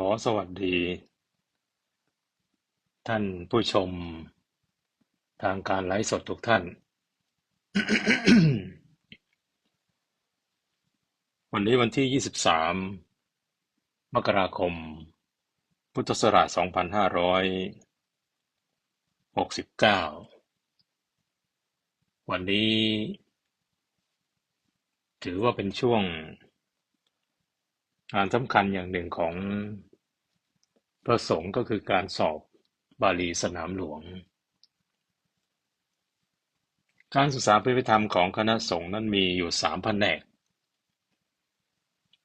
อสวัสดี ท่านผู้ชม ทางการไลฟ์สดทุกท่าน วันนี้วันที่ 23 มกราคม พุทธศักราช2569 วันนี้ ถือว่าเป็นช่วง งานสำคัญอย่างหนึ่งของพระสงฆ์ก็คือการสอบบาลีสนามหลวง การศึกษาพระพิธรรมของคณะสงฆ์นั้นมีอยู่สามแผนก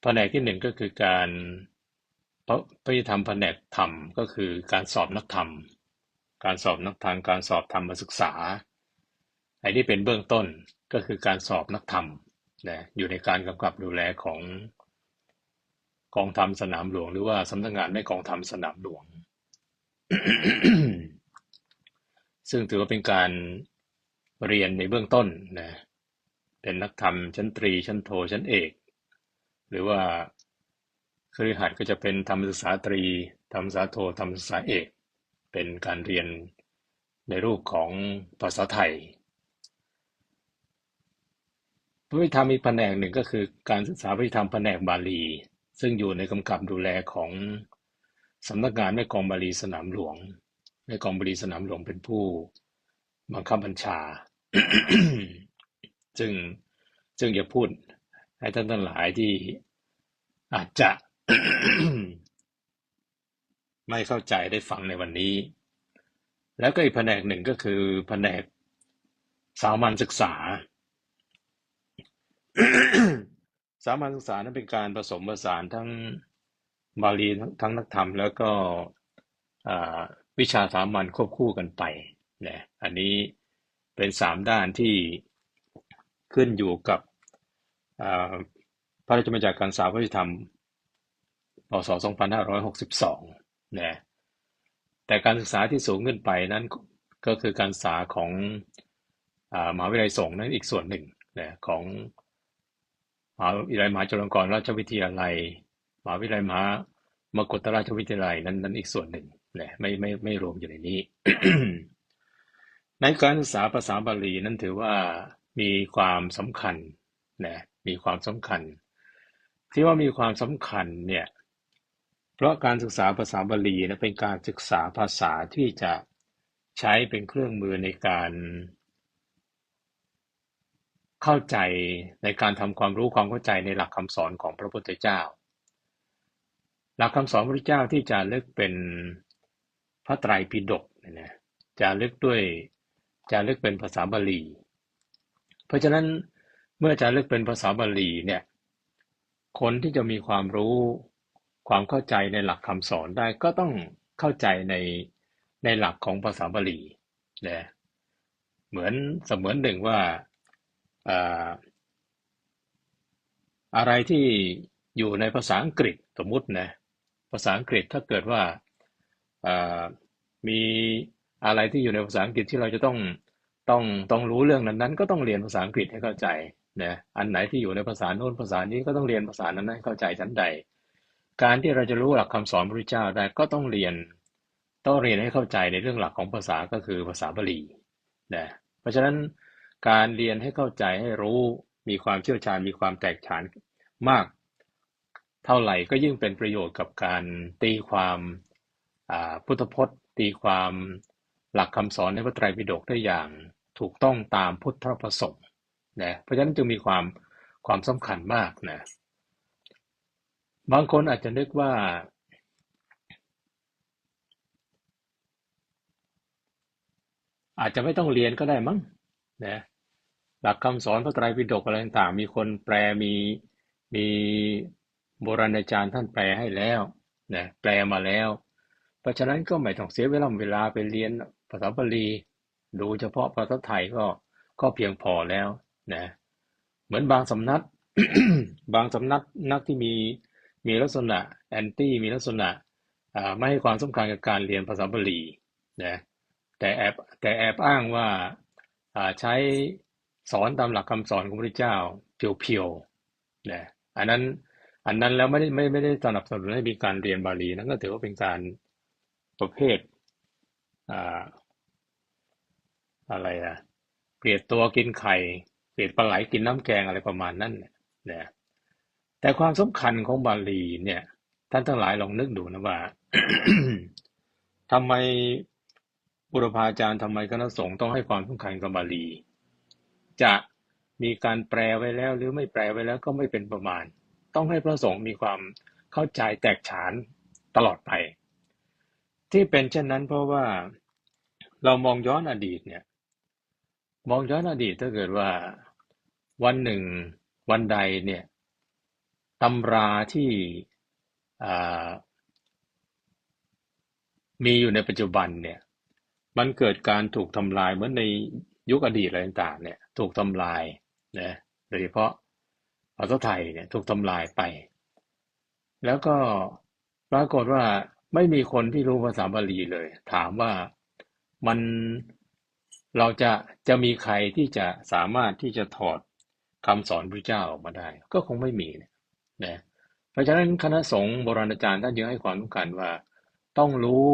แผนกที่หนึ่งก็คือการพระพิธรรมแผนกธรรมก็คือการสอบนักธรรม การสอบนักธรรมการสอบธรรมศึกษา ไอ้ที่เป็นเบื้องต้นก็คือการสอบนักธรรมนะอยู่ในการกำกับดูแลของ กองทัพสนามหลวง หรือว่าสำนักงานแม่กองทัพสนามหลวง ซึ่งถือว่าเป็นการเรียนในเบื้องต้นนะเป็นนักธรรมชั้นตรีชั้นโทชั้นเอก หรือว่าครือขัดก็จะเป็นธรรมศึกษาตรีธรรมศึกษาโทธรรมศึกษาเอก เป็นการเรียนในรูปของภาษาไทยพระวิธรรมอีกแผนกหนึ่งก็คือการศึกษาพระวิธรรมแผนกบาลี ซึ่งอยู่ในกำกับดูแลของสำนักงานแม่กองบาลีสนามหลวง แม่กองบาลีสนามหลวงเป็นผู้บังคับบัญชา ซึ่งซึ่งจะพูดให้ท่านทั้งหลายที่อาจจะไม่เข้าใจได้ฟังในวันนี้ แล้วก็อีกแผนกหนึ่งก็คือแผนกสามัญศึกษา สามัญศึกษานั้นเป็นการผสมผสานทั้งบาลีทั้งนักธรรม แล้วก็วิชาสามัญควบคู่กันไปนะอันนี้เป็นสามด้านที่ขึ้นอยู่กับพระราชบัญญัติการศึกษาพระธรรมพศ2562นะแต่การศึกษาที่สูงขึ้นไปนั้นก็คือการศึกษาของมหาวิทยาลัยสงฆ์นั้นอีกส่วนหนึ่งนะของ มหาวิทยาลัยมหาจุฬาภรณราชวิทยาลัยมหาวิทยาลัยมหามกุฏราชวิทยาลัยนั้นนั้นอีกส่วนหนึ่งนะไม่ไม่ไม่รวมอยู่ในนี้ในการศึกษาภาษาบาลีนั้นถือว่ามีความสำคัญนะมีความสำคัญ ที่ว่ามีความสำคัญเนี่ยเพราะการศึกษาภาษาบาลีนะเป็นการศึกษาภาษาที่จะใช้เป็นเครื่องมือในการ เข้าใจในการทำความรู้ความเข้าใจในหลักคำสอนของพระพุทธเจ้า หลักคำสอนพระพุทธเจ้าที่จะลึกเป็นพระไตรปิฎกเนี่ยจะลึกด้วยจะลึกเป็นภาษาบาลี เพราะฉะนั้นเมื่อจะลึกเป็นภาษาบาลีเนี่ยคนที่จะมีความรู้ความเข้าใจในหลักคำสอนได้ก็ต้องเข้าใจในในหลักของภาษาบาลีนะเหมือนเสมือนหนึ่งว่า อะไรที่อยู่ในภาษาอังกฤษสมมุตินะภาษาอังกฤษถ้าเกิดว่ามีอะไรที่อยู่ในภาษาอังกฤษที่เราจะต้องต้องต้องรู้เรื่องนั้นๆ ก็ต้องเรียนภาษาอังกฤษให้เข้าใจนะอันไหนที่อยู่ในภาษาโน้นภาษานี้ก็ต้องเรียนภาษานั้นให้เข้าใจชั้นใด การที่เราจะรู้หลักคำสอนพระเจ้าได้ก็ต้องเรียนต้องเรียนให้เข้าใจในเรื่องหลักของภาษาก็คือภาษาบาลีนะเพราะฉะนั้น การเรียนให้เข้าใจให้รู้ มีความเชี่ยวชาญมีความแตกฉานมาก เท่าไหร่ก็ยิ่งเป็นประโยชน์กับการตีความพุทธพจน์ ตีความหลักคำสอนในพระไตรปิฎกได้อย่างถูกต้องตามพุทธประสงค์นะเพราะฉะนั้นจึงมีความความสำคัญมากนะบางคนอาจจะนึกว่าอาจจะไม่ต้องเรียนก็ได้มั้ง นะหลักคำสอนพระไตรปิฎกอะไรต่างๆ มีคนแปลมีมีโบราณอาจารย์ท่านแปลให้แล้วนะแปลมาแล้วเพราะฉะนั้นก็ไม่ต้องเสียเวลาเวลาไปเรียนภาษาบาลีดูเฉพาะภาษาไทยก็ก็เพียงพอแล้วนะเหมือนบางสำนักบางสำนักนักที่มีมีลักษณะแอนตี้มีลักษณะไม่ให้ความสำคัญกับการเรียนภาษาบาลีนะแต่แอบแต่แอบอ้างว่า ใช้สอนตามหลักคำสอนของพระพุทธเจ้าเพียวๆนะอันนั้นอันนั้นแล้วไม่ได้ไม่ไม่ได้สนับสนุนให้มีการเรียนบาลีนั่นก็ถือว่าเป็นการประเภทอ่าอะไรอะเกลียดตัวกินไข่เกลียดปลาไหลกินน้ำแกงอะไรประมาณนั้นเนี่ยนะแต่ความสำคัญของบาลีเนี่ย ท่านทั้งหลายลองนึกดูนะว่าทำไม บุรพาจารย์ ทำไมคณะสงฆ์ต้องให้ความสำคัญกับบาลี จะมีการแปลไว้แล้วหรือไม่แปลไว้แล้วก็ไม่เป็นประมาณ ต้องให้พระสงฆ์มีความเข้าใจแตกฉานตลอดไป ที่เป็นเช่นนั้นเพราะว่าเรามองย้อนอดีตเนี่ย มองย้อนอดีตถ้าเกิดว่าวันหนึ่งวันใดเนี่ยตำราที่มีอยู่ในปัจจุบันเนี่ย มันเกิดการถูกทำลายเหมือนในยุคอดีตอะไรต่างๆ เนี่ยถูกทำลายนะโดยเฉพาะภาษาไทยเนี่ยถูกทำลายไป แล้วก็ปรากฏว่าไม่มีคนที่รู้ภาษาบาลีเลย ถามว่ามันเราจะจะมีใครที่จะสามารถที่จะถอดคำสอนพระเจ้าออกมาได้ ก็คงไม่มีนะเพราะฉะนั้นคณะสงฆ์โบราณอาจารย์ท่านยังให้ความสำคัญว่าต้องรู้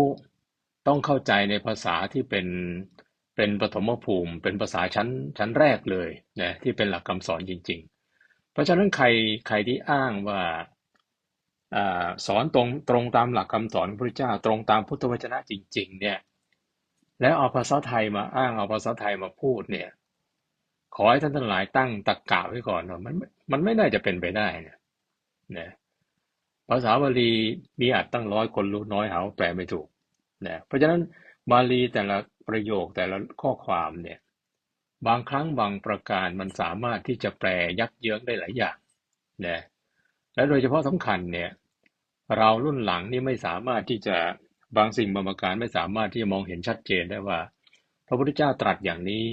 ต้องเข้าใจในภาษาที่เป็น เป็นปฐมภูมิ เป็นภาษาชั้น ชั้นแรกเลยนะที่เป็นหลักคำสอนจริง ๆ เพราะฉะนั้นใคร ใครที่อ้างว่าอสอนตรง ตรงตามหลักคำสอนพระเจ้า ตรงตามพุทธวจนะจริง ๆ เนี่ย แล้วเอาภาษาไทยมาอ้าง เอาภาษาไทยมาพูดเนี่ย ขอให้ท่านทั้งหลายตั้งตะกกะไว้ก่อนว่ามัน มันไม่น่าจะเป็นไปได้นะนะภาษาบาลีมีอาจตั้งร้อยคนรู้น้อยหาแปลไม่ถูก นะเพราะฉะนั้นบาลีแต่ละประโยคแต่ละข้อความเนี่ยบางครั้งบางประการมันสามารถที่จะแปลยักเยื้องได้หลายอย่างนะและโดยเฉพาะสำคัญเนี่ยเรารุ่นหลังนี่ไม่สามารถที่จะบางสิ่งบางประการไม่สามารถที่จะมองเห็นชัดเจนได้ว่า พระพุทธเจ้าตรัสอย่างนี้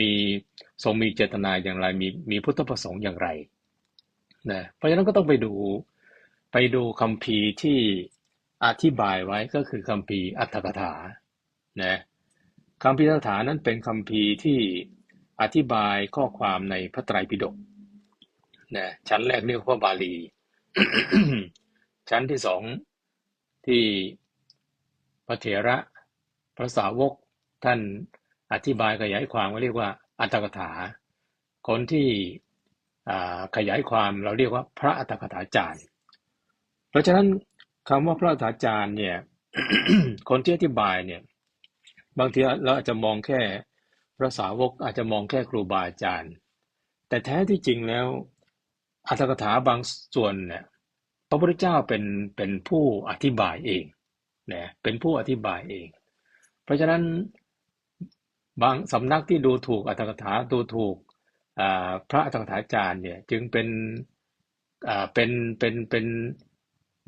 มีทรงมีเจตนาอย่างไรมีมีพุทธประสงค์อย่างไรนะเพราะฉะนั้นก็ต้องไปดูไปดูคำพีที่ อธิบายไว้ก็คือคำพีอัตถกถานะคำพีอัตถกถานั้นเป็นคำพีที่อธิบายข้อความในพระไตรปิฎกนะชั้นแรกเรียกว่าบาลี ชั้นที่สองที่พระเถระพระสาวกท่านอธิบายขยายความก็เรียกว่าอัตถกถา คนที่ขยายความเราเรียกว่าพระอัตถกถาจารย์ เพราะฉะนั้น คำว่าพระอาจารย์เนี่ย คนที่อธิบายเนี่ย บางทีเราอาจจะมองแค่พระสาวกอาจจะมองแค่ครูบาอาจารย์ แต่แท้ที่จริงแล้วอัตถกถาบางส่วนเนี่ยพระพุทธเจ้าเป็นเป็นผู้อธิบายเองนะเป็นผู้อธิบายเอง เพราะฉะนั้นบางสำนักที่ดูถูกอัตถกถาดูถูกพระอัตถกถาจารย์เนี่ยจึงเป็นเป็นเป็นเป็น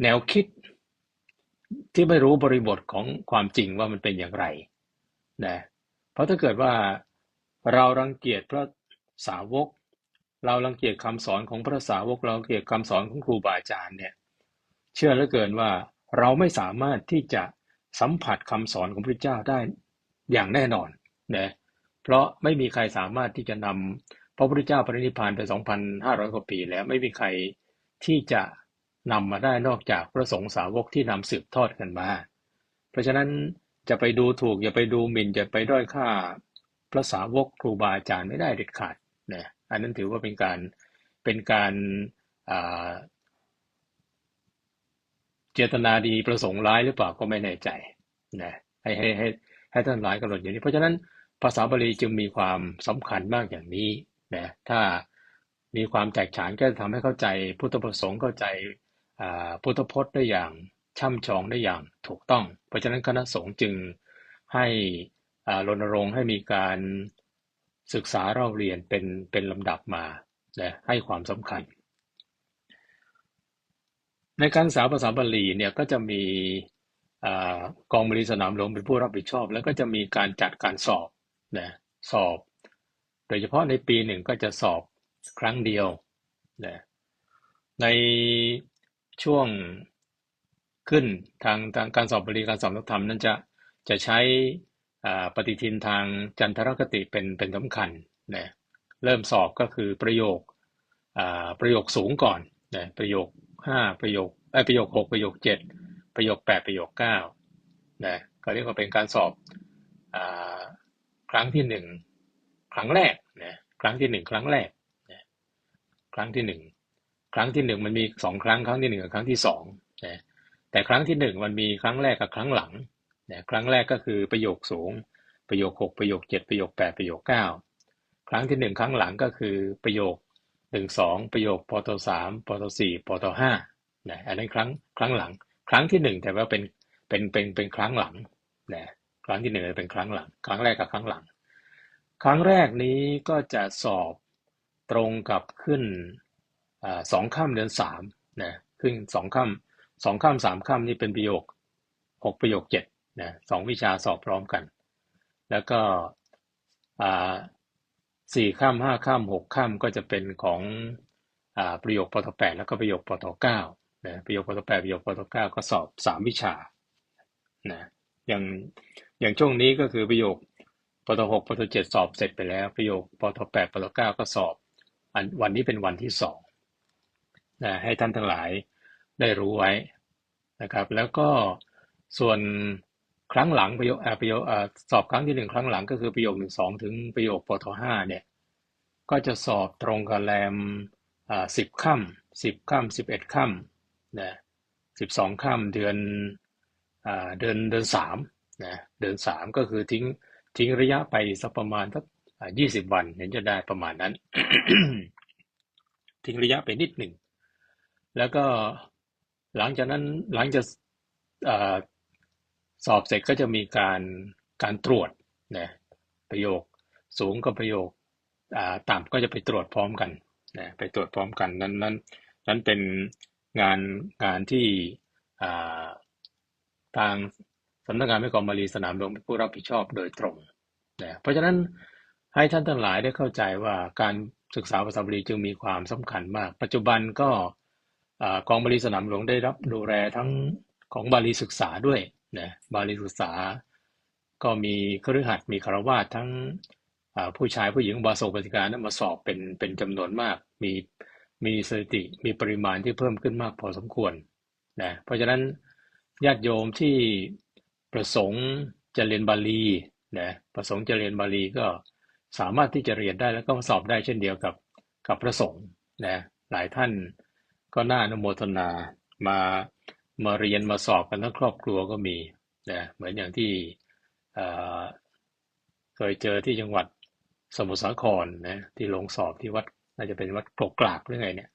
แนวคิดที่ไม่รู้บริบทของความจริงว่ามันเป็นอย่างไรนะเพราะถ้าเกิดว่าเรารังเกียจพระสาวก เรารังเกียจคำสอนของพระสาวก เราเกียจคำสอนของครูบาอาจารย์เนี่ยเชื่อเหลือเกินว่าเราไม่สามารถที่จะสัมผัสคำสอนของพระเจ้าได้อย่างแน่นอนนะเพราะไม่มีใครสามารถที่จะนำพระพุทธเจ้าปรินิพานไป 2,500 กว่าปีแล้วไม่มีใครที่จะ นำมาได้นอกจากพระสงฆ์สาวกที่นำสืบทอดกันมา เพราะฉะนั้นจะไปดูถูกอย่าไปดูหมิ่นจะไปด้อยค่าพระสาวกครูบาอาจารย์ไม่ได้เด็ดขาดนะอันนั้นถือว่าเป็นการเป็นการเจตนาดีประสงค์ร้ายหรือเปล่าก็ไม่แน่ใจนะให้ให้ให้ให้ท่านหลายกำหนดอย่างนี้ เพราะฉะนั้นภาษาบาลีจึงมีความสำคัญมากอย่างนี้นะถ้ามีความแตกฉานก็จะทำให้เข้าใจพุทธประสงค์เข้าใจ พุทธพจน์ได้อย่างช่ำชองได้อย่างถูกต้อง เพราะฉะนั้นคณะสงฆ์จึงให้รณรงค์ให้มีการศึกษาเราเรียนเป็นเป็นลำดับมานะให้ความสำคัญ ในการศึกษาภาษาบาลีเนี่ยก็จะมีกองบริสนามหลวงเป็นผู้รับผิดชอบ แล้วก็จะมีการจัดการสอบนะสอบ โดยเฉพาะในปีหนึ่งก็จะสอบครั้งเดียวนะใน ช่วงขึ้นทางทางการสอบบริการสอบนักธรรมนั้นจะจะใช้ปฏิทินทางจันทรคติเป็นเป็นสำคัญนะเริ่มสอบก็คือประโยคประโยคสูงก่อนนะประโยคห้าประโยคเอ้ยประโยคหกประโยคเจ็ดประโยคแปดประโยคเก้านะก็เรียกว่าเป็นการสอบอครั้งที่หนึ่งครั้งแรกนะครั้งที่หนึ่งครั้งแรกนะครั้งที่หนึ่ง ครั้งที่หนึ่งมันมีสองครั้งครั้งที่หนึ่งกับครั้งที่สองนะแต่ครั้งที่หนึ่งมันมีครั้งแรกกับครั้งหลังนะครั้งแรกก็คือประโยคสูง ประโยคหกประโยคเจ็ดประโยคแปดประโยคเก้าครั้งที่หนึ่งครั้งหลังก็คือประโยคหนึ่งสองประโยคปตสามปตสี่ปตห้านะอันนั้นครั้งครั้งหลัง ครั้งที่หนึ่งแต่ว่าเป็นเป็นเป็นเป็นครั้งหลังนะครั้งที่หนึ่งเป็นครั้งหลัง ครั้งแรกกับครั้งหลัง ครั้งแรกนี้ก็จะสอบตรงกับขึ้น สองค่ำเดือนสามนะขึ้นสองค่ำสองค่ำสามค่ำนี่เป็นประโยคหกประโยคเจ็ดนะสองวิชาสอบพร้อมกัน แล้วก็สี่ค่ำห้าค่ำหกค่ำก็จะเป็นของอประโยคปทแปดแล้วก็ประโยคปทเก้านะประโยคปทแปดประโยคปทเก้าก็สอบสามวิชานะอย่างอย่างช่วงนี้ก็คือประโยคปทหกปทเจ็ดสอบเสร็จไปแล้ว ประโยคปทแปดปทเก้าก็สอบอันวันนี้เป็นวันที่สอง นะให้ท่านทั้งหลายได้รู้ไว้นะครับ แล้วก็ส่วนครั้งหลังประโยคประโยคสอบครั้งที่หนึ่งครั้งหลังก็คือประโยคหนึ่งสองถึงประโยคปทห้าเนี่ยก็จะสอบตรงกับแรมสิบค่ำสิบค่ำสิบเอ็ดค่ำนะสิบสองค่ำเดือนเดือนเดือนสามนะเดือนสามก็คือทิ้งทิ้งระยะไปสักประมาณสักยี่สิบวันเห็นจะได้ประมาณนั้น ทิ้งระยะไปนิดหนึ่ง แล้วก็หลังจากนั้นหลังจากสอบเสร็จก็จะมีการการตรวจนะประโยคสูงกับประโยคต่ำก็จะไปตรวจพร้อมกันนะไปตรวจพร้อมกันนั้นนั้นนั้นเป็นงานงานที่ทางสำนักงานแม่กองมารีสนามหลวงเป็นผู้รับผิดชอบโดยตรงนะเพราะฉะนั้นให้ท่านทั้งหลายได้เข้าใจว่าการศึกษาภาษาบาลีจึงมีความสำคัญมาก ปัจจุบันก็ กองบาลีสนามหลวงได้รับดูแลทั้งของบาลีศึกษาด้วยนะบาลีศึกษา ก็มีเครือขัดมีคารวาสทั้งผู้ชายผู้หญิงบาโสปฏิการนั้นมาสอบเป็นเป็นจำนวนมาก มีมีสถิติมีปริมาณที่เพิ่มขึ้นมากพอสมควรนะเพราะฉะนั้นญาติโยมที่ประสงค์จะเรียนบาลีนะประสงค์จะเรียนบาลีก็สามารถที่จะเรียนได้แล้วก็สอบได้เช่นเดียวกับกับพระสงฆ์นะหลายท่าน ก็น่าอนุโมทนา มามาเรียนมาสอบกันทั้งครอบครัวก็มีนะเหมือนอย่างที่เคยเจอที่จังหวัดสมุทรสาครนะที่ลงสอบที่วัดน่าจะเป็นวัดกรกกลากหรือไงเนี่ย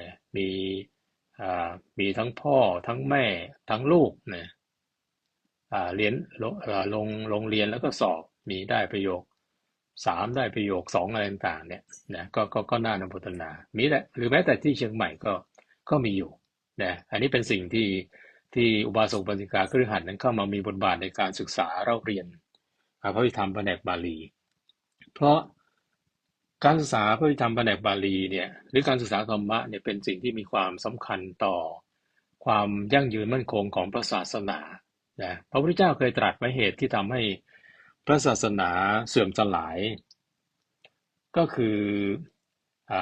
นะมีมีทั้งพ่อทั้งแม่ทั้งลูกนะเรียนลงลงลงเรียนแล้วก็สอบมีได้ประโยค สามได้ประโยคสองอะไรต่างๆเนี่ยนะก็ก็ก็น่านำพุทนา มีแหละหรือแม้แต่ที่เชียงใหม่ก็ก็มีอยู่นะอันนี้เป็นสิ่งที่ที่อุบาสกบาสิกาครือหันนั้นเข้ามามีบทบาทในการศึกษาเราเรียนพระวิธรรมแผนกบาลี เพราะการศึกษาพระวิธรรมแผนกบาลีเนี่ยหรือการศึกษาธรรมะเนี่ยเป็นสิ่งที่มีความสำคัญต่อความยั่งยืนมั่นคงของพระศาสนานะพระพุทธเจ้าเคยตรัสไว้เหตุที่ทำให้ พระศาสนาเสื่อมสลาย ก็คืออ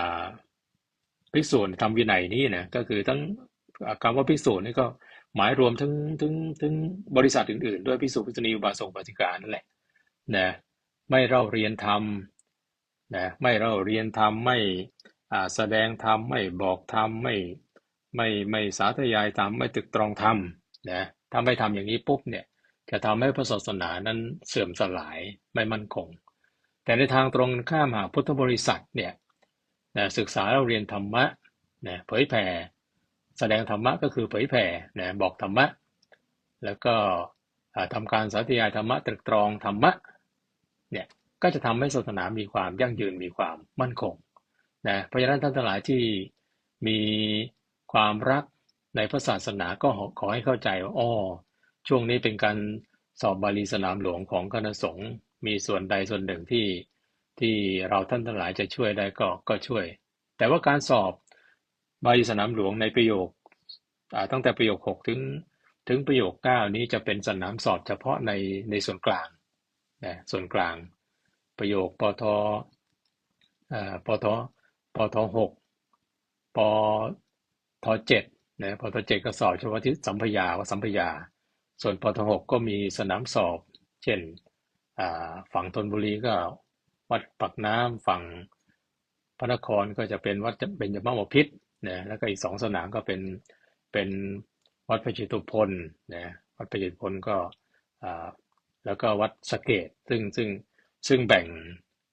ภิกษุทำวินัยนี้นะก็คือทั้งคำว่าภิกษุนี่ก็หมายรวมถึงถึงถึงบริษัทอื่นๆ ด้วยภิกษุภิกษุณีอุบาสกบาสิกานั่นแหละนะไม่เล่าเรียนธรรมนะไม่เล่าเรียนธรรมไม่แสดงธรรมไม่บอกธรรมไม่ไม่ไม่สาธยายธรรมไม่ตึกตรองธรรมนะถ้าไม่ทำอย่างนี้ปุ๊บเนี่ย จะทำให้พระศาสนานั้นเสื่อมสลายไม่มั่นคง แต่ในทางตรงข้ามหากพุทธบริษัทเนี่ยนะศึกษาเราเรียนธรรมะนะเผยแผ่ แสดงธรรมะก็คือเผยแผ่นะบอกธรรมะ แล้วก็ทำการสาธยายธรรมะตรึกตรองธรรมะเนี่ยก็จะทำให้ศาสนามีความยั่งยืนมีความมั่นคงนะเพราะฉะนั้นท่านทั้งหลายที่มีความรักในพระศาสนาก็ขอให้เข้าใจว่าอ๋อ ช่วงนี้เป็นการสอบบาลีสนามหลวงของคณะสงฆ์ มีส่วนใดส่วนหนึ่งที่ที่เราท่านทั้งหลายจะช่วยได้ก็ก็ช่วย แต่ว่าการสอบบาลีสนามหลวงในประโยคตั้งแต่ประโยคหกถึงถึงประโยคเก้านี้จะเป็นสนามสอบเฉพาะในในส่วนกลางนะส่วนกลาง ประโยคปทปทปทหกปทเจ็ดนะพอทเจ็ดก็สอบเฉพาะที่สัมพยาว่าสัมพยา ส่วนปทหกก็มีสนามสอบ เช่น ฝั่งธนบุรีก็วัดปักน้ำฝั่งพระนครก็จะเป็นวัดเบญจมาบพิตรนะแล้วก็อีกสองสนามก็เป็นเป็นวัดพระจิตุพนนะวัดพระจิตุพนก็แล้วก็วัดสเกตซึ่งซึ่งซึ่งแบ่ง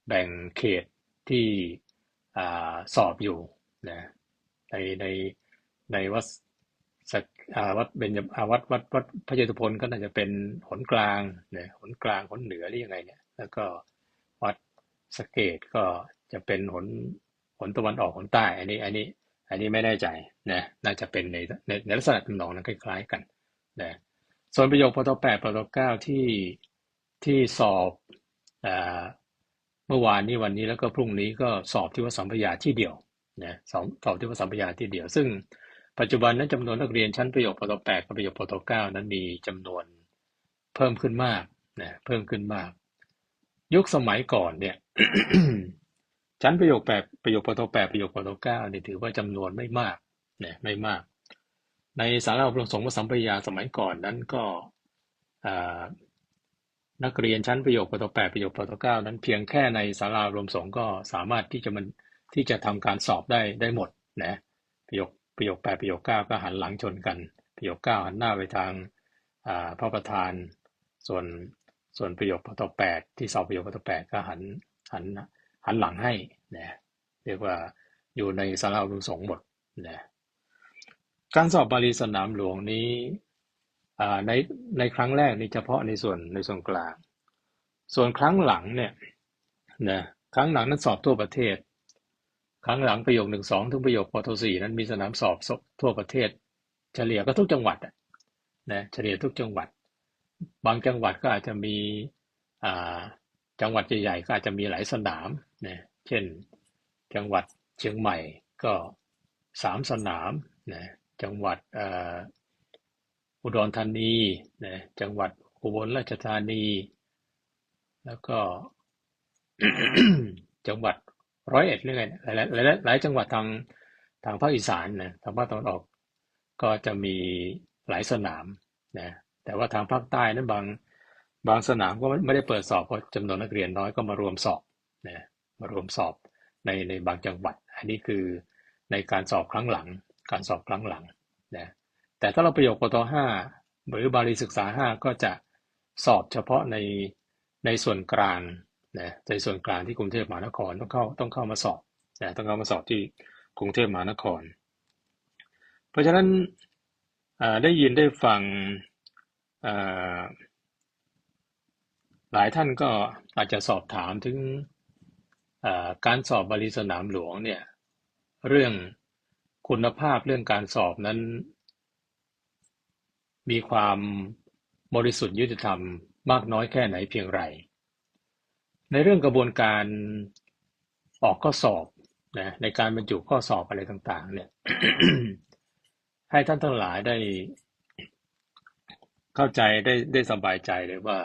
แบ่งเขตที่สอบอยู่นะในในในวัด สักวัดเบญจวัดวัดวัดพระเจตุพนก็น่าจะเป็นหนกลางเนี่ยหนกลางหนเหนือหรือยังไงเนี่ย แล้วก็วัดสเกตก็จะเป็นหนหนตะวันออกหนใต้ อันนี้ อันนี้ อันนี้ไม่แน่ใจนะน่าจะเป็นในในในลักษณะตำนองนั้นคล้ายๆกันนะส่วนประโยคปตแปดปตเก้าที่ที่สอบเมื่อวานนี้วันนี้แล้วก็พรุ่งนี้ก็สอบที่วัดสัมพยาที่เดียวนะสอบสอบที่วัดสัมพยาที่เดียว ซึ่ง ปัจจุบันนั้นจำนวนนักเรียนชั้นประโยคปตแปดกับประโยคปตเก้านั้นมีจำนวนเพิ่มขึ้นมากนะเพิ่มขึ้นมาก ยุคสมัยก่อนเนี่ยชั้นประโยคแปดประโยคปตแปดประโยคปตเก้านี่ถือว่าจำนวนไม่มากนี่ยไม่มาก ในสาราอบรมสงฆ์สัมปยาสมัยก่อนนั้นก็นักเรียนชั้นประโยคปตแปดประโยคปตเก้านั้นเพียงแค่ในสาราอบรมสงฆ์ก็สามารถที่จะมันที่จะทำการสอบได้ได้หมดนะประโยค ประโยคแปดประโยคเก้าก็หันหลังชนกัน ประโยคเก้าหันหน้าไปทางพระประธาน ส่วนส่วนประโยคปตแปดที่สอบประโยคปตแปดก็หันหันหันหลังให้นะเรียกว่าอยู่ในสาราอุสงหมดนะการสอบบาลีสนามหลวงนี้ในในครั้งแรกนี่เฉพาะในส่วนในส่วนกลาง ส่วนครั้งหลังเนี่ยนะครั้งหลังนั้นสอบทั่วประเทศ ครั้งหลังประโยคหนึ่งสองถึงประโยคปทสี่นั้นมีสนามสอบทั่วประเทศ เฉลี่ยก็ทุกจังหวัดนะเฉลี่ยทุกจังหวัด บางจังหวัดก็อาจจะมีจังหวัดใหญ่ๆก็อาจจะมีหลายสนามนะเช่น จังหวัดเชียงใหม่ก็สามสนามนะจังหวัดอุดรธานีนะจังหวัดอุบลราชธานี แล้วก็จังหวัด ร้อยเอ็ดเรื่อยหลายหลายหลายจังหวัดทางทางภาคอีสานนะทางภาคตะวันออกก็จะมีหลายสนามนะแต่ว่าทางภาคใต้นั้นบางบางสนามก็ไม่ได้เปิดสอบเพราะจำนวนนักเรียนน้อยก็มารวมสอบนะมารวมสอบในในบางจังหวัด อันนี้คือในการสอบครั้งหลัง การสอบครั้งหลังนะแต่ถ้าเราประโยคปตห้าหรือบาลีศึกษาห้าก็จะสอบเฉพาะในในส่วนกลาง นะในส่วนกลางที่กรุงเทพมหานครต้องเข้าต้องเข้ามาสอบนะต้องเข้ามาสอบที่กรุงเทพมหานคร เพราะฉะนั้นได้ยินได้ฟังหลายท่านก็อาจจะสอบถามถึงการสอบบาลีสนามหลวงเนี่ยเรื่องคุณภาพเรื่องการสอบนั้น มีความบริสุทธิ์ยุติธรรมมากน้อยแค่ไหนเพียงไร ในเรื่องกระบวนการออกข้อสอบนะในการบรรจุข้อสอบอะไรต่างๆ เนี่ย ให้ท่านทั้งหลายได้ เข้าใจได้ได้สบายใจเลยว่า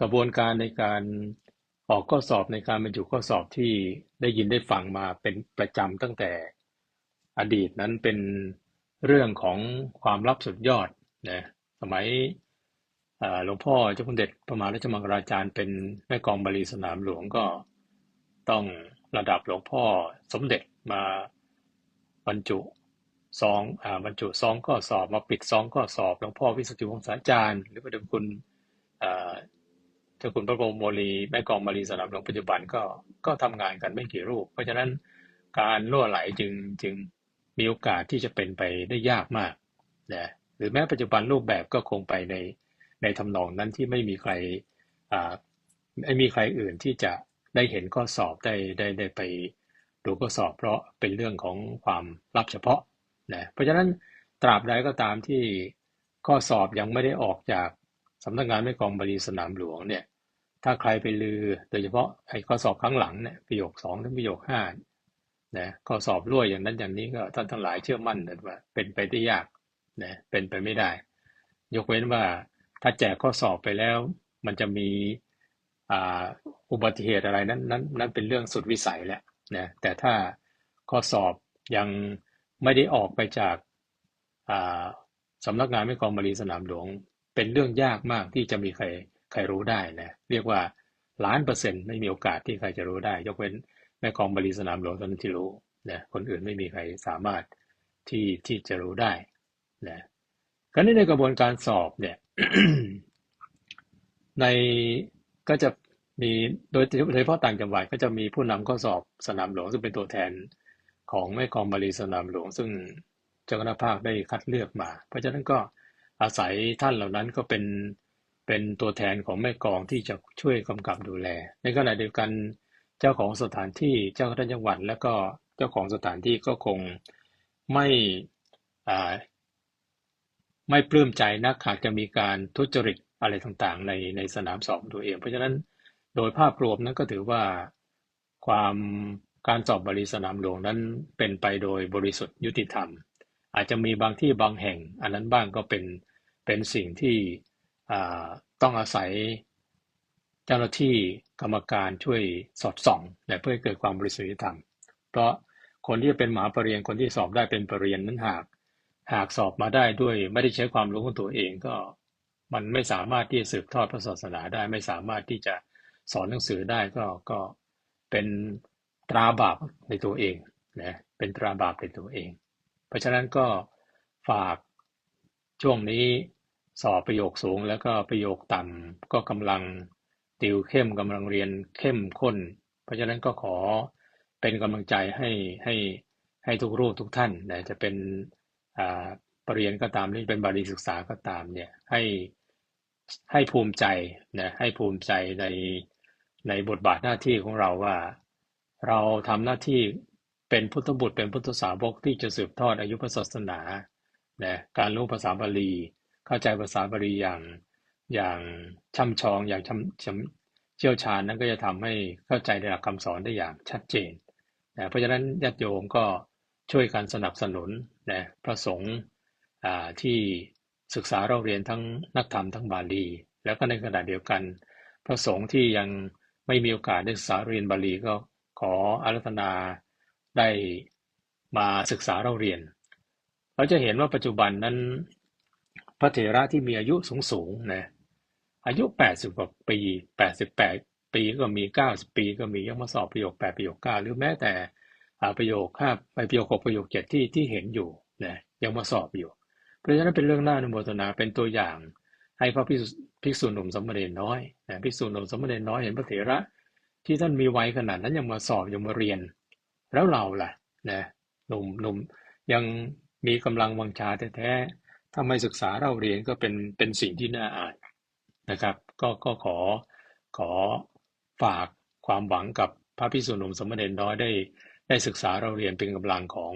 กระบวนการในการออกข้อสอบในการบรรจุข้อสอบที่ได้ยินได้ฟังมาเป็นประจำตั้งแต่อดีตนั้นเป็นเรื่องของความลับสุดยอดนะสมัย หลวงพ่อเจ้าคุณเด็จพระมหาราชมังคลาจารย์เป็นแม่กองบาลีสนามหลวงก็ต้องระดับหลวงพ่อสมเด็จมาบรรจุซองอบรรจุซองข้อสอบมาปิดซองข้อสอบหลวงพ่อวิสุทธิวงศาจารย์ หรือพระเดชคุณเจ้าคุณพระบรมโมลีแม่กองมารีสนามหลวงปัจจุบันก็ก็ทำงานกันไม่กี่รูป เพราะฉะนั้นการล่วไหลจึงจึงมีโอกาสที่จะเป็นไปได้ยากมากนะหรือแม้ปัจจุบันรูปแบบก็คงไปใน ในทำนองนั้นที่ไม่มีใครอ่าไม่มีใครอื่นที่จะได้เห็นข้อสอบได้ได้ได้ไปดูข้อสอบ เพราะเป็นเรื่องของความลับเฉพาะนะเพราะฉะนั้นตราบใดก็ตามที่ข้อสอบยังไม่ได้ออกจากสำนักงานแม่กองบริสนามหลวงเนี่ยถ้าใครไปลือโดยเฉพาะไอ้ข้อสอบครั้งหลังเนี่ยประโยคสองถึงประโยคห้านะข้อสอบรั่วอย่างนั้นอย่างนี้ก็ท่านทั้งหลายเชื่อมั่นว่าเป็นไปได้ยากนะเป็นไปไม่ได้ ยกเว้นว่า ถ้าแจกข้อสอบไปแล้ว มันจะมีอุบัติเหตุอะไรนั้นนั้นนั้นเป็นเรื่องสุดวิสัยแหล้วนะแต่ถ้าข้อสอบยังไม่ได้ออกไปจากาสำนักงานแม่กองบาลีสนามหลวง เป็นเรื่องยากมากที่จะมีใครใครรู้ได้นะเรียกว่าล้านเปอร์เซ็นต์ไม่มีโอกาสที่ใครจะรู้ได้ ยกเว้นแม่กองบาลีสนามหลวงเท่านั้นที่รู้นะคนอื่นไม่มีใครสามารถที่ที่จะรู้ได้นะก็ในกระบวนการสอบเนี่ย ในก็จะมีโดยโดยเฉพาะต่างจังหวัดก็จะมีผู้นำข้อสอบสนามหลวงซึ่งเป็นตัวแทนของแม่กองบาลีสนามหลวง ซึ่งเจ้าคณะภาคได้คัดเลือกมา เพราะฉะนั้นก็อาศัยท่านเหล่านั้นก็เป็นเป็นตัวแทนของแม่กองที่จะช่วยกำกับดูแล ในขณะเดียวกันเจ้าของสถานที่เจ้าคณะจังหวัดและก็เจ้าของสถานที่ก็คงไม่ ไม่ปลื้มใจนักหากจะมีการทุจริตอะไรต่างๆ ในในสนามสอบตัวเอง เพราะฉะนั้นโดยภาพรวมนั้นก็ถือว่าความการสอบบริสนามหลวงนั้นเป็นไปโดยบริสุทธิ์ยุติธรรม อาจจะมีบางที่บางแห่ง อันนั้นบ้างก็เป็นเป็นสิ่งที่ต้องอาศัยเจ้าหน้าที่กรรมการช่วยสอดส่องเพื่อให้เกิดความบริสุทธิธรรม เพราะคนที่เป็นหมหาปรริญญาคนที่สอบได้เป็นปรริญญานั้นหาก หากสอบมาได้ด้วย ไม่ได้ใช้ความรู้ของตัวเองก็ มันไม่สามารถที่จะสืบทอดพระศาสนาได้ ไม่สามารถที่จะสอนหนังสือได้ก็ก็เป็นตราบาปในตัวเองนะเป็นตราบาปในตัวเอง เพราะฉะนั้นก็ฝากช่วงนี้สอบประโยคสูงแล้วก็ประโยคต่ำก็กำลังติวเข้มกำลังเรียนเข้มข้น เพราะฉะนั้นก็ขอเป็นกำลังใจให้ให้ให้ทุกรูปทุกท่านนะจะเป็น ปรริญญาก็ตามนี่เป็นบาลีศึกษาก็ตามเนี่ยให้ให้ภูมิใจนะให้ภูมิใจในในบทบาทหน้าที่ของเราว่า เราทำหน้าที่เป็นพุทธบุตรเป็นพุทธสาวกที่จะสืบทอดอายุพระศาสนานะการรู้ภาษาบาลี เข้าใจภาษาบาลีอย่างอย่างช่ำชองอย่างชำเชี่ยวชาญนั้นก็จะทำให้เข้าใจในหลักคำสอนได้อย่างชัดเจนนะเพราะฉะนั้นญาติโยมก็ ช่วยกันสนับสนุนนะพระสงฆ์ที่ศึกษาเราเรียนทั้งนักธรรมทั้งบาลี แล้วก็ในขณะเดียวกัน พระสงฆ์ที่ยังไม่มีโอกาสได้ศึกษาเรียนบาลีก็ขออารัธนาได้มาศึกษาเราเรียน เราจะเห็นว่าปัจจุบันนั้น พระเถระที่มีอายุสูงสูงนะอายุ 80กว่าปี 88 ปีก็มี 90 ปีก็มียังมาสอบประโยค8ประโยค9หรือแม้แต่ ประโยค5ไปประโยค6ประโยค7ที่ที่เห็นอยู่นะยังมาสอบอยู่ เพราะฉะนั้นเป็นเรื่องน่าอนุโมทนาเป็นตัวอย่าง ให้พระภิกษุหนุ่มสมณเณรน้อยนะภิกษุหนุ่มสมณเณรน้อยเห็นพระเถระ ที่ท่านมีวัยขนาดนั้นยังมาสอบยังมาเรียน แล้วเราล่ะนะหนุ่มหนุ่มยังมีกำลังวังชาแท้ๆถ้าไม่ศึกษาเราเรียนก็เป็นเป็นสิ่งที่น่าอายนะครับ ก็ก็ขอขอฝากความหวังกับพระภิกษุหนุ่มสมณเณรน้อยได้ ได้ศึกษาเราเรียนเป็นกำลังของ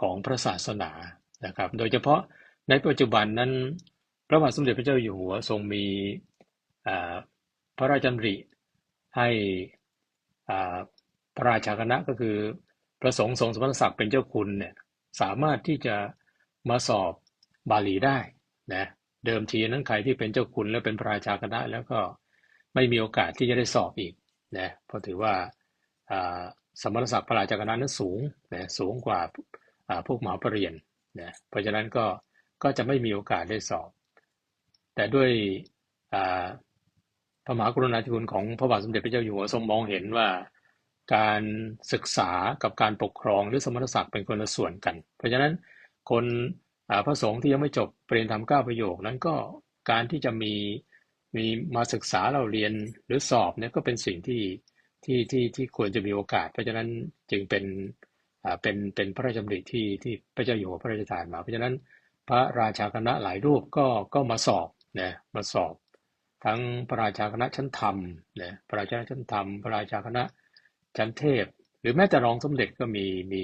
ของพระศาสนานะครับ โดยเฉพาะในปัจจุบันนั้น พระบาทสมเด็จพระเจ้าอยู่หัวทรงมีพระราชดำริให้พระราชาคณะก็คือพระสงฆ์ทรงสมณศักดิ์เป็นเจ้าคุณเนี่ยสามารถที่จะมาสอบบาลีได้นะเดิมทีนั้นใครที่เป็นเจ้าคุณและเป็นพระราชาคณะแล้วก็ไม่มีโอกาสที่จะได้สอบอีกนะเพราะถือว่า สมณศักดิ์พระราชาคณะนั้นสูงนะสูงกว่าพวกหมอปรริญญานะเพราะฉะนั้นก็ก็จะไม่มีโอกาสได้สอบ แต่ด้วยพระมหากรุณาธิคุณของพระบาทสมเด็จพระเจ้าอยู่หัวทรงมองเห็นว่าการศึกษากับการปกครองหรือสมณศักดิ์เป็นคนละส่วนกัน เพราะฉะนั้นคนพระสงฆ์ที่ยังไม่จบปริญญาธรรมก้าประโยคนั้นก็การที่จะมีมีมาศึกษาเราเรียนหรือสอบเนี่ยก็เป็นสิ่งที่ ที่ที่ที่ควรจะมีโอกาส เพราะฉะนั้นจึงเป็นเป็นเป็นพระราชดำริที่ที่พระเจ้าอยู่หัวพระราชทานมา เพราะฉะนั้นพระราชาคณะหลายรูปก็ก็มาสอบนะมาสอบ ทั้งพระราชาคณะชั้นธรรมนะพระราชาคณะชั้นธรรม พระราชาคณะชั้นเทพ หรือแม้แต่รองสมเด็จก็มีมี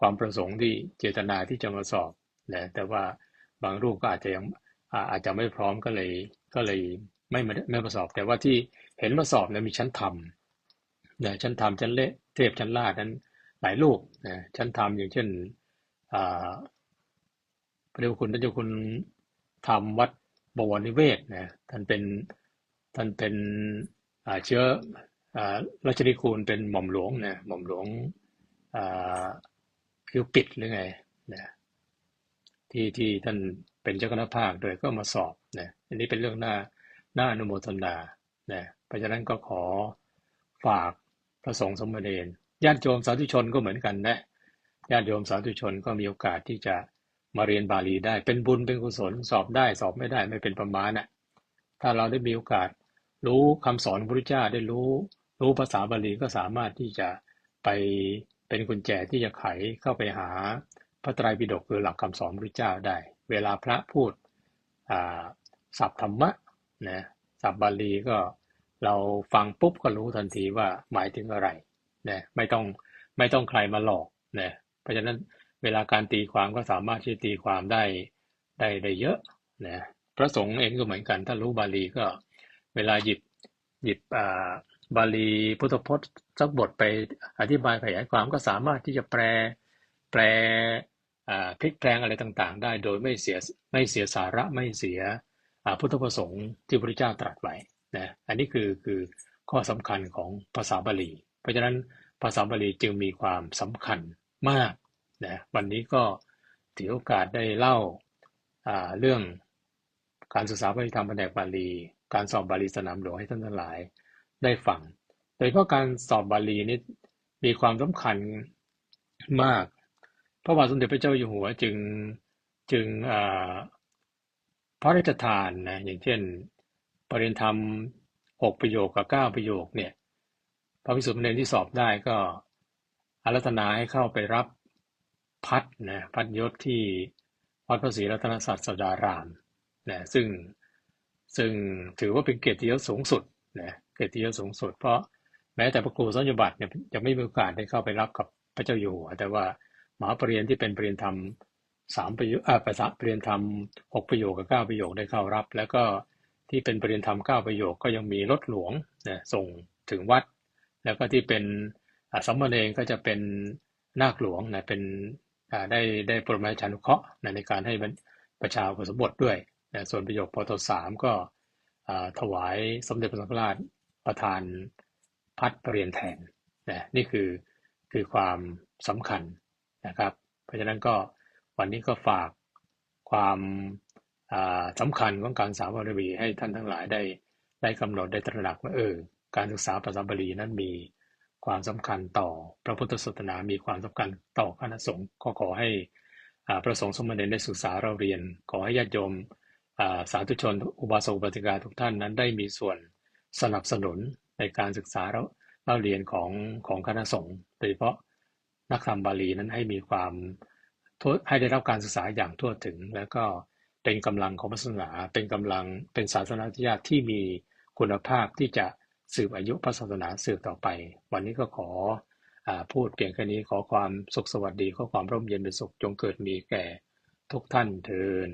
ความประสงค์ที่เจตนาที่จะมาสอบนะแต่ว่าบางรูปก็อาจจะยังอาจจะไม่พร้อมก็เลยก็เลยไม่ไม่มาสอบ แต่ว่าที่เห็นมาสอบเนี่ยมีชั้นธรรม นะชั้นธรรมชั้นเลเทพชั้นลาดนั้นหลายรูปนะชั้นธรรมอย่างเช่นพระเดชคุณท่านเจ้าคุณธรรมวัดบวรนิเวศนะท่านเป็นท่านเป็นเชื้อราชนิคูลเป็นหม่อมหลวงนะหม่อมหลวงคิวปิดหรือไงนะที่ที่ท่านเป็นเจ้าคณะภาคโดยก็มาสอบนะอันนี้เป็นเรื่องหน้าหน้าอนุโมทนานะเพราะฉะนั้นก็ขอฝาก พระสงฆ์สมณเณรญาติโยมสาธุชนก็เหมือนกันนะญาติโยมสาธุชนก็มีโอกาสที่จะมาเรียนบาลีได้เป็นบุญเป็นกุศลสอบได้สอบไม่ได้ไม่เป็นประมาณนะถ้าเราได้มีโอกาสรู้คำสอนพระพุทธเจ้าได้รู้ รู้ภาษาบาลีก็สามารถที่จะไปเป็นกุญแจที่จะไขเข้าไปหาพระไตรปิฎกคือหลักคำสอนพระพุทธเจ้าได้ เวลาพระพูดศัพท์ธรรมะนะศัพท์บาลีก็ เราฟังปุ๊บก็รู้ทันทีว่าหมายถึงอะไรนะไม่ต้องไม่ต้องใครมาหลอกนะเพราะฉะนั้นเวลาการตีความก็สามารถที่ตีความได้ได้ได้เยอะนะพระสงฆ์เองก็เหมือนกัน ถ้ารู้บาลีก็เวลาหยิบหยิบบาลีพุทธพจน์สักบทไปอธิบายขยายความก็สามารถที่จะแปลแปลพลิกแปลงอะไรต่างๆ ได้โดยไม่เสียไม่เสียสาระไม่เสียพุทธประสงค์ที่พระเจ้าตรัสไว้ นะอันนี้คือคือข้อสำคัญของภาษาบาลี เพราะฉะนั้นภาษาบาลีจึงมีความสำคัญมากนะวันนี้ก็ถือโอกาสได้เล่าเรื่องการศึกษาพระธรรมแผนกบาลี การสอบบาลีสนามหลวงให้ท่านทั้งหลายได้ฟัง โดยเฉพาะการสอบบาลีนี้มีความสำคัญมาก พระบาทสมเด็จพระเจ้าอยู่หัวจึงจึงพระราชทานนะอย่างเช่น ปริญธรรมหกประโยคกับเก้าประโยคเนี่ยพระภิกษุเนที่สอบได้ก็อารัธนาให้เข้าไปรับพัดนะพัดยศที่วัดพระศรีรัตนศาสดารามนะซึ่งซึ่งถือว่าเป็นเกียรติยศสูงสุดนะเกียรติยศสูงสุด เพราะแม้แต่พระครูสัญญบัตรเนี่ยยังไม่มีโอกาสได้เข้าไปรับกับพระเจ้าอยู่หัวแต่ว่ามหาปรริญญาที่เป็นปรริญธรรมสามประโยคอ่าภาษาปรริญธรรมหกประโยคกับเก้าประโยคได้เข้ารับ แล้วก็ ที่เป็นปรริญญาธรรมเก้าประโยคก็ยังมีรถหลวงนะส่งถึงวัด แล้วก็ที่เป็นสัมมาเองก็จะเป็นนาคหลวงนะเป็นได้ได้ปรมาจารุเคราะห์ในการให้ประชาอุปสมบทด้วยนะส่วนประโยคพทสามก็ถวายสมเด็จพระสังฆราชประธานพัดปรริญญาแทนนะนี่คือคือความสำคัญนะครับ เพราะฉะนั้นก็วันนี้ก็ฝากความ สำคัญของการสาวบาลีให้ท่านทั้งหลายได้ได้กำหนดได้ตระหนักว่าเออการศึกษาภาษาบาลีนั้นมีความสำคัญต่อพระพุทธศาสนา มีความสำคัญต่อคณะสงฆ์ก็ขอให้พระสงฆ์สมณเณรได้ศึกษาเราเรียน ขอให้ญาติโยมสาธุชนอุบาสกอุบาสิกาทุกท่านนั้นได้มีส่วนสนับสนุนในการศึกษาเราเรียนของของคณะสงฆ์โดยเฉพาะนักธรรมบาลีนั้นให้มีความให้ได้รับการศึกษาอย่างทั่วถึง แล้วก็ เป็นกำลังของศาสนา เป็นกำลังเป็นศาสนาญาติที่มีคุณภาพที่จะสืบอายุพระศาสนาสืบต่อไป วันนี้ก็ขออพูดเพียงแค่นี้ขอความสุขสวัสดีขอความร่มเย็นเป็นสุขจงเกิดมีแก่ทุกท่านเทิน